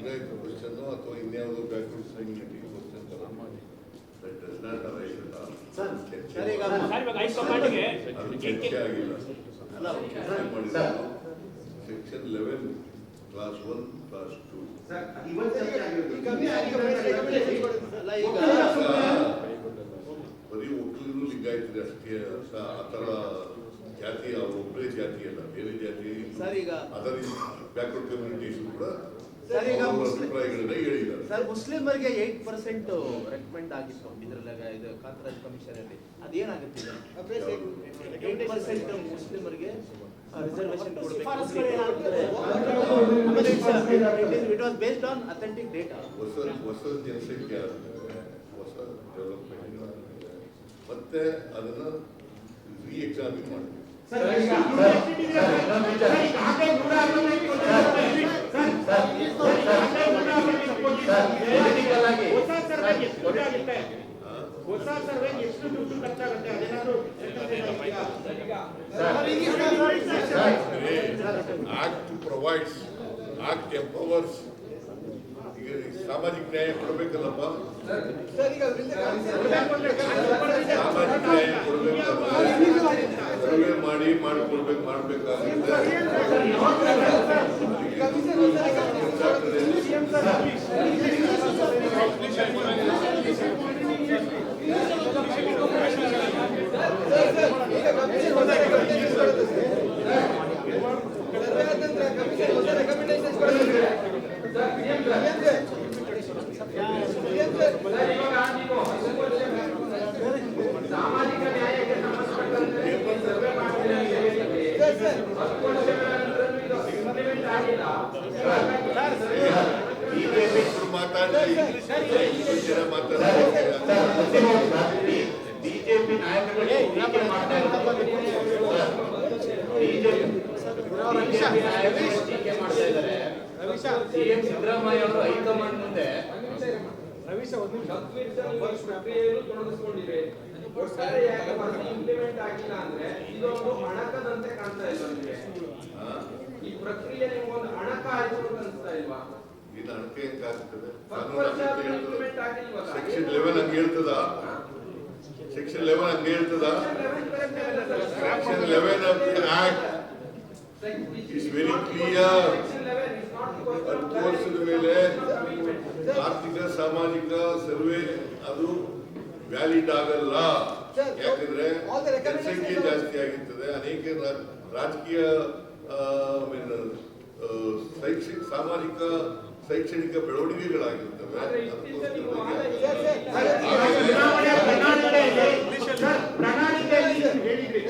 Lingayat question ಅಥವಾ ಇನ್ಯಾವುದೋ backward community question that does not arise at all sir, ಚರ್ಚೆ sir, ಈಗ ಮಾಡಿ- ಸರ್ ಇವಾಗ ಹೈಕಮಾಂಡ್ಗೆ ಅದು ಚರ್ಚೆ ಆಗಿಲ್ಲ ಅಲ್ಲ, ಚರ್ಚೆ ಮಾಡಿದ್ದು section eleven clause one clause two sir, ಇವತ್ತು ಚರ್ಚೆ ಆಗಿರೋದು. ಅಲ್ಲ ಈಗ ಬರೀ ಒಕ್ಕಲಿಗರು ಲಿಂಗಾಯತರು ಅಷ್ಟೇ ಅಂತ ಆ ಥರ ಜಾತಿ ಅವ್ರು ಒಬ್ಬರೇ ಜಾತಿ ಅಲ್ಲ ಬೇರೆ ಜಾತಿ ಸರ್, ಈಗ- ಅದರ್ ಬ್ಯಾಕ್ವರ್ಡ್ ಕಮ್ಯುನಿಟೀಸ್ ಕೂಡ ಸರ್, ಅಭಿಪ್ರಾಯಗಳನ್ನ ಹೇಳಿದ್ದಾರೆ ಮುಸ್ಲಿಮರಿಗೆ ಏಟ್ ಪರ್ಸೆಂಟ್ ರೆಕಮೆಂಡ್ ಆಗಿತ್ತು ಇದ್ರಲ್ಲಾಗ ಇದು ಕಾಂತರಾಜ್ ಕಮಿಷನ್ ಅಲ್ಲಿ ಅದೇನಾಗುತ್ತೆ ಏಟ್ ಪರ್ಸೆಂಟ್ ಮುಸ್ಲಿಮರಿಗೆ reservation it was based on authentic data ಹೊಸ ಹೊಸ ಜನಸಂಖ್ಯೆ ಆದ್ಮೇಲೆ ಹೊಸ ಡೆವಲಪ್ಮೆಂಟ್ ಮತ್ತೆ ಅದನ್ನ ರೀ ಎಕ್ಸಾಮಿನ್ ಮಾಡಬೇಕು ಸರ್, ಈಗ ಸರ್, ಈಗಾಗಲೇ ನೂರ ಅರವತ್ತೈದು ಕೊಟ್ಟಿದ್ದಾರೆ. ಸರ್, ಸರ್, ಈಗಾಗಲೇ ನೂರ ಅರವತ್ತೈದು ಕೊಟ್ಟಿದ್ದಾರೆ. ಹೊಸ ಸರ್ವೆ ಎಷ್ಟು ದುಡ್ಡು ಆಗುತ್ತೆ? ಹೊಸ ಸರ್ವೆ ಎಷ್ಟು ದುಡ್ಡು ಖರ್ಚಾಗುತ್ತೆ ಅದೇನಾದ್ರು ಆಕ್ಟ್ ಪ್ರೊವೈಡ್ಸ್ ಆಕ್ಟ್ ಎಂಪವರ್ಸ್ ಈಗ ಈ ಸಾಮಾಜಿಕ ನ್ಯಾಯ ಕೊಡಬೇಕಲ್ಲಪ್ಪ ಸಾಮಾಜಿಕ ನ್ಯಾಯ ಕೊಡಬೇಕಂದ್ರೆ ಸರ್ವೆ ಮಾಡಿ ಮಾಡಿಕೊಡ್ಬೇಕು ಮಾಡ್ಬೇಕಾಗುತ್ತೆ ಬಿಜೆಪಿ ನಾಯಕರಿಗೆ ಟೀಕೆ ಮಾಡ್ತಾ ಇದ್ದಾರೆ ಸಿಎಂ ಸಿದ್ದರಾಮಯ್ಯ ಅವರು ಹೈಕಮಾಂಡ್ ಮುಂದೆ ಪ್ರಕ್ರಿಯೆಯನ್ನು ತೊಡಗಿಸ್ಕೊಂಡಿದೆ ಇಂಪ್ಲಿಮೆಂಟ್ ಆಗಿಲ್ಲ ಅಂದ್ರೆ ಇದೊಂದು ಅಣಕದಂತೆ ಕಾಣ್ತಾ ಇಲ್ಲ ನಿಮಗೆ ಈ ಪ್ರಕ್ರಿಯೆ ನಿಮ್ಗೊಂದು ಅಣಕ ಆಯ್ತು ಅಂತ ಅನಿಸ್ತಾ ಇಲ್ವಾ ಸೆಕ್ಷನ್ ಲೆವೆನ್ ಹಂಗೆ section eleven section eleven of is very clear ಮೇಲೆ ಆರ್ಥಿಕ ಸಾಮಾಜಿಕ ಸರ್ವೆ ಅದು ವ್ಯಾಲಿಡ್ ಆಗಲ್ಲ. ಯಾಕಂದ್ರೆ ಜನಸಂಖ್ಯೆ ಜಾಸ್ತಿ ಆಗಿರ್ತದೆ. ಅನೇಕ ರಾಜಕೀಯ ಶೈಕ್ಷಣಿಕ ಸಾಮಾಜಿಕ ಶೈಕ್ಷಣಿಕ ಬೆಳವಣಿಗೆಗಳಾಗಿರ್ತವೆ. ಪ್ರಣಾಳಿಕೆಯಲ್ಲಿ ಹೇಳಿದ್ರಿ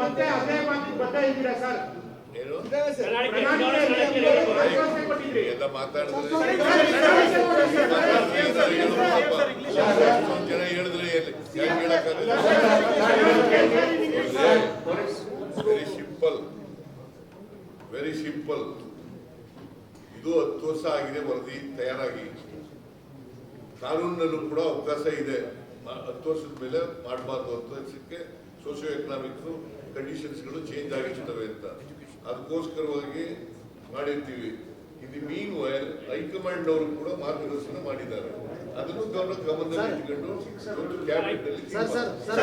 ಮತ್ತೆ ಅದೇ ಮಾತು ಬರ್ತಾ ಇದ್ದೀರಾ ಸರ್ ಭರವಸೆ ಎಲ್ಲ ಮಾತಾಡಿದ್ರೆ ಹೇಳಿದ್ರೆ ವೆರಿ ಸಿಂಪಲ್. ವೆರಿ ಸಿಂಪಲ್ ಇದು ಹತ್ತು ವರ್ಷ ಆಗಿದೆ, ವರದಿ ತಯಾರಾಗಿ. ಕಾನೂನಿನಲ್ಲೂ ಕೂಡ ಅವಕಾಶ ಇದೆ. ಹತ್ತು ವರ್ಷದ ಮೇಲೆ ಮಾಡಬಾರ್ದು ಹತ್ತು ವರ್ಷಕ್ಕೆ ಸೋಷಿಯೋ ಎಕನಾಮಿಕ್ ಕಂಡೀಷನ್ಸ್ಗಳು ಚೇಂಜ್ ಆಗಿರ್ತವೆ ಅಂತ. ಅದಕ್ಕೋಸ್ಕರವಾಗಿ ಮಾಡಿರ್ತೀವಿ ಇದು ಮೀನ್ ವೈಲ್ ಹೈಕಮಾಂಡ್ ಅವರು ಕೂಡ ಮಾರ್ಗದರ್ಶನ ಮಾಡಿದ್ದಾರೆ ಅದನ್ನು ಗಮನ ಗಮನದಲ್ಲಿ ಇಟ್ಕೊಂಡು ಒಂದು ಕ್ಯಾಬಿನೆಟ್ ಅಲ್ಲಿ ಸರ್ ಸರ್ ಸರ್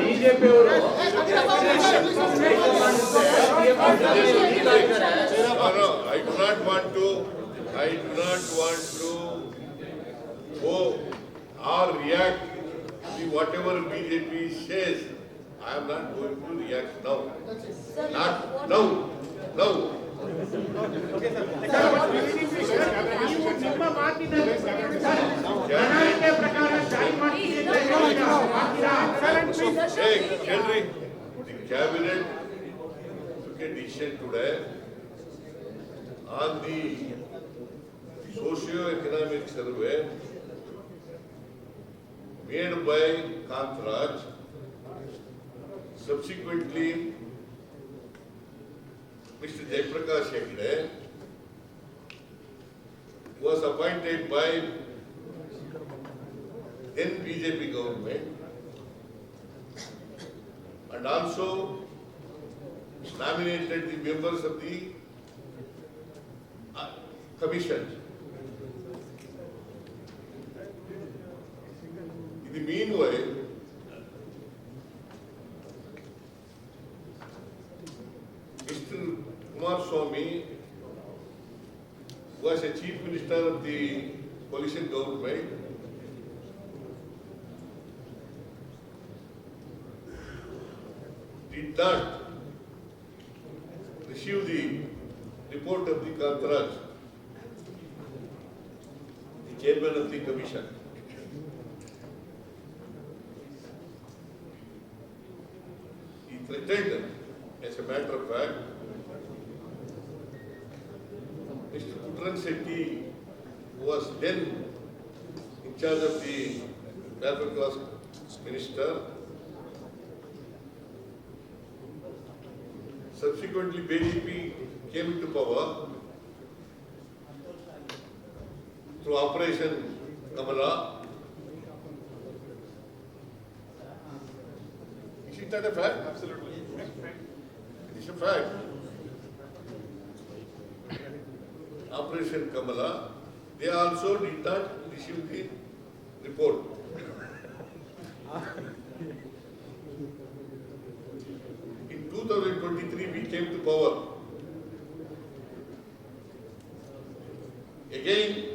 ಬಿಜೆಪಿ ಅವರು No, no, I do not want to, I do not want to go or react to whatever BJP says. I am not going to react now. Not now, now. ನೀವು ನಿಮ್ಮ ಮಾತಿನಲ್ಲಿ ಪ್ರಣಾಳಿಕೆ ಪ್ರಕಾರ ಜಾರಿ ಮಾಡ್ತೀನಿ ಅಂತ ಹೇಳಿದ್ದೀರಾ. ಮಾಡ್ತೀರಾ? Hey, Henry, on the socio-economic survey made by Kantraj. Subsequently, Mr. Jaiprakash Hegde was appointed by then BJP government and also nominated the members of the uh, commission. In the meanwhile, Mr. Kumar Swami was a chief minister of the coalition government. Did not receive the report of the the chairman of the commission. He threatened, as a matter of fact, Mr. Putran Shetty, was then in charge of the class minister, subsequently BJP came into power through Operation Kamala. Is it not a fact? Absolutely. It is a fact. Operation Kamala, they also did not receive the report. In 2023, we came to power. Again,